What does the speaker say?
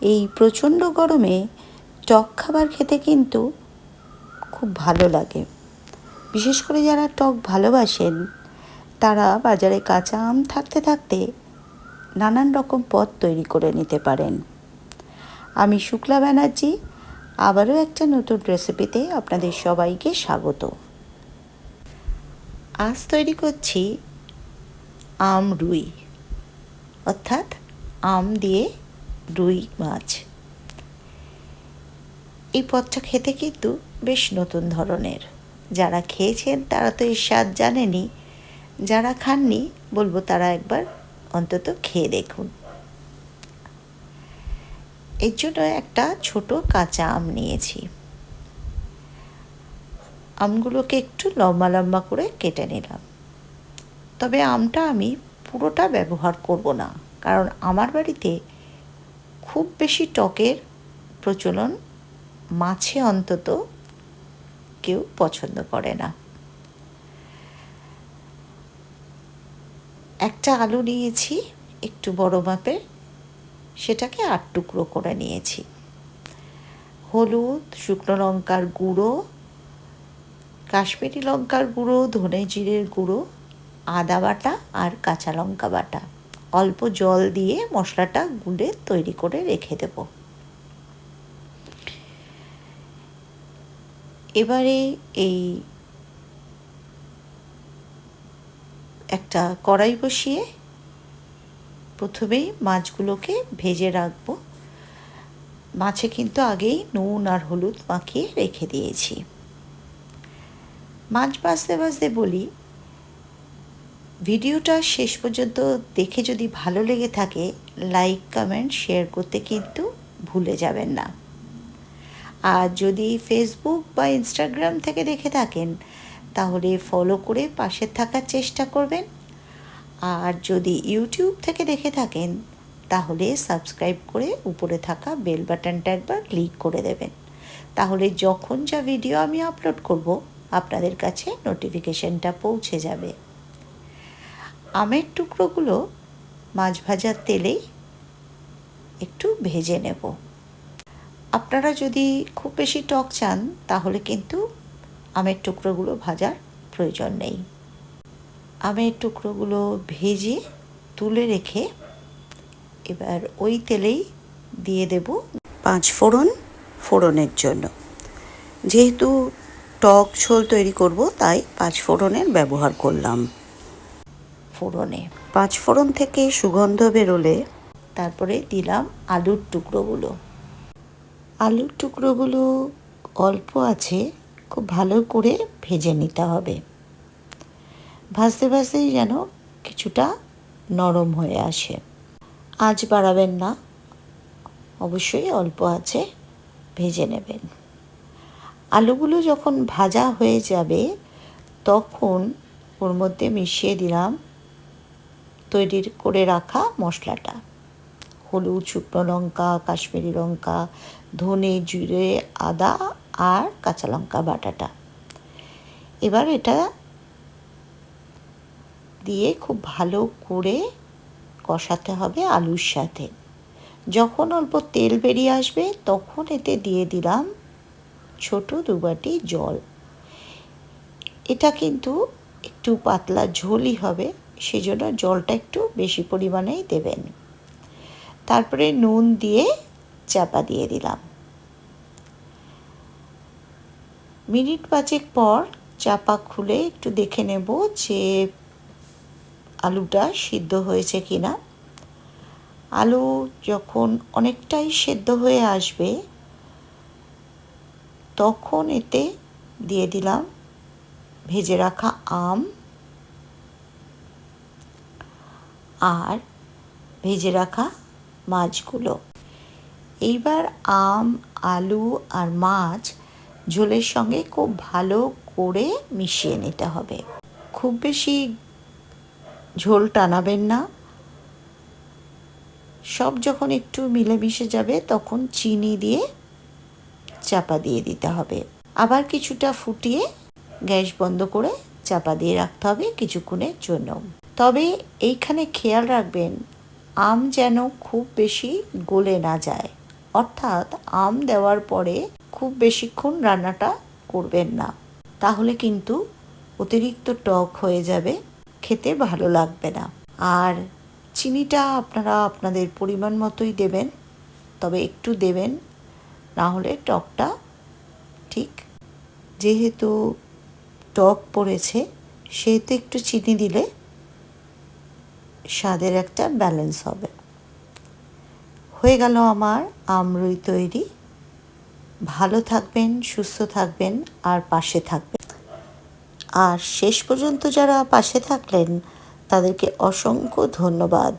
এই প্রচণ্ড গরমে টক খাবার খেতে কিন্তু খুব ভালো লাগে। বিশেষ করে যারা টক ভালোবাসেন, তারা বাজারে কাঁচা আম থাকতে থাকতে নানান রকম পদ তৈরি করে নিতে পারেন। আমি শুক্লা ব্যানার্জি, আবারও একটা নতুন রেসিপিতে আপনাদের সবাইকে স্বাগত। আজ তৈরি করছি আম রুই, অর্থাৎ আম দিয়ে রুই মাছ। এই পদটা খেতে কিন্তু বেশ নতুন ধরনের। যারা খেয়েছেন তারা তো এর স্বাদ জানেনি। যারা খাননি, বলব তারা একবার অন্তত খেয়ে দেখুন। এর জন্য একটা ছোট কাঁচা আম নিয়েছি। আমগুলোকে একটু লম্বা লম্বা করে কেটে নিলাম। তবে আমটা আমি পুরোটা ব্যবহার করব না, কারণ আমার বাড়িতে খুব বেশি টকের প্রচলন মাছে অন্তত কেউ পছন্দ করে না। একটা আলু নিয়েছি, একটু বড় মাপের, সেটাকে আট টুকরো করে নিয়েছি। হলুদ, শুকনো লঙ্কার গুঁড়ো, কাশ্মীরি লঙ্কার গুঁড়ো, ধনে জিরের গুঁড়ো, আদা বাটা আর কাঁচা লঙ্কা বাটা। অল্প জল দিয়ে মশলাটা গুঁড়ে তৈরি করে রেখে দেব। এবারে এই একটা কড়াই বসিয়ে প্রথমেই মাছগুলোকে ভেজে রাখব। মাছে কিন্তু আগেই নুন আর হলুদ মাখিয়ে রেখে দিয়েছি। মাছ বাঁচতে বাঁচতে বলি ভিডিওটা শেষ পর্যন্ত দেখে যদি ভালো লেগে থাকে লাইক কমেন্ট শেয়ার করতে কিন্তু ভুলে যাবেন না। আর যদি ফেসবুক বা ইনস্টাগ্রাম থেকে দেখে থাকেন, তাহলে ফলো করে পাশে থাকার চেষ্টা করবেন। আর যদি ইউটিউব থেকে দেখে থাকেন, তাহলে সাবস্ক্রাইব করে উপরে থাকা বেল বাটনটা একবার ক্লিক করে দেবেন। তাহলে যখন যা ভিডিও আমি আপলোড করব, আপনাদের কাছে নোটিফিকেশনটা পৌঁছে যাবে। আমের টুকরোগুলো মাছ ভাজার তেলেই একটু ভেজে নেব। আপনারা যদি খুব বেশি টক চান, তাহলে কিন্তু আমের টুকরোগুলো ভাজার প্রয়োজন নেই। আমের টুকরোগুলো ভেজে তুলে রেখে এবার ওই তেলেই দিয়ে দেব পাঁচ ফোড়ন ফোড়নের জন্য। যেহেতু টক ঝোল তৈরি করব, তাই পাঁচ ফোড়নের ব্যবহার করলাম। ফোড়নে। পাঁচ ফোড়ন থেকে সুগন্ধ বেরোলে তারপরে দিলাম আলুর টুকরোগুলো। আলুর টুকরোগুলো অল্প আছে, খুব ভালো করে ভেজে নিতে হবে। ভাজতে ভাজতেই যেন কিছুটা নরম হয়ে আসে। আজ বাড়াবেন না, অবশ্যই অল্প আছে, ভেজে নেবেন। আলুগুলো যখন ভাজা হয়ে যাবে, তখন ওর মধ্যে মিশিয়ে দিলাম তৈরি করে রাখা মশলাটা। হলুদ, শুকনো লঙ্কা, কাশ্মীরি লঙ্কা, ধনে, জিরে, আদা আর কাঁচা লঙ্কা বাটাটা। এবার এটা দিয়ে খুব ভালো করে কষাতে হবে আলুর সাথে। যখন অল্প তেল বেরিয়ে আসবে, তখন এতে দিয়ে দিলাম ছোট দুবাটি জল। এটা কিন্তু একটু পাতলা ঝোলই হবে। সেজন্য জলটা একটু বেশি পরিমাণেই দেবেন। তারপরে নুন দিয়ে চাপা দিয়ে দিলাম। মিনিট পাঁচেক পর চাপা খুলে একটু দেখে নেব যে আলুটা সিদ্ধ হয়েছে কি না আলু যখন অনেকটাই সেদ্ধ হয়ে আসবে, তখন এতে দিয়ে দিলাম ভেজে রাখা আম। আর ভেজে রাখা মাছগুলো। এইবার আম, আলু আর মাছ ঝোলের সঙ্গে খুব ভালো করে মিশিয়ে নিতে হবে। খুব বেশি ঝোল টানাবেন না। সব যখন একটু মিলেমিশে যাবে তখন চিনি দিয়ে চাপা দিয়ে দিতে হবে। আবার কিছুটা ফুটিয়ে গ্যাস বন্ধ করে চাপা দিয়ে রাখতে হবে কিছুক্ষণের জন্য। তবে এইখানে খেয়াল রাখবেন, আম যেন খুব বেশি গলে না যায়। অর্থাৎ আম দেওয়ার পরে খুব বেশিক্ষণ রান্নাটা করবেন না। তাহলে কিন্তু অতিরিক্ত টক হয়ে যাবে, খেতে ভালো লাগবে না। আর চিনিটা আপনারা আপনাদের পরিমাণ মতোই দেবেন, তবে একটু দেবেন, না হলে টকটা ঠিক যেহেতু টক পড়েছে, সেহেতু একটু চিনি দিলে স্বাদের একটা ব্যালেন্স হবে। হয়ে গেল আমার আমরুই তৈরি। ভালো থাকবেন, সুস্থ থাকবেন, আর পাশে থাকবেন। আর শেষ পর্যন্ত যারা পাশে থাকলেন, তাদেরকে অসংখ্য ধন্যবাদ।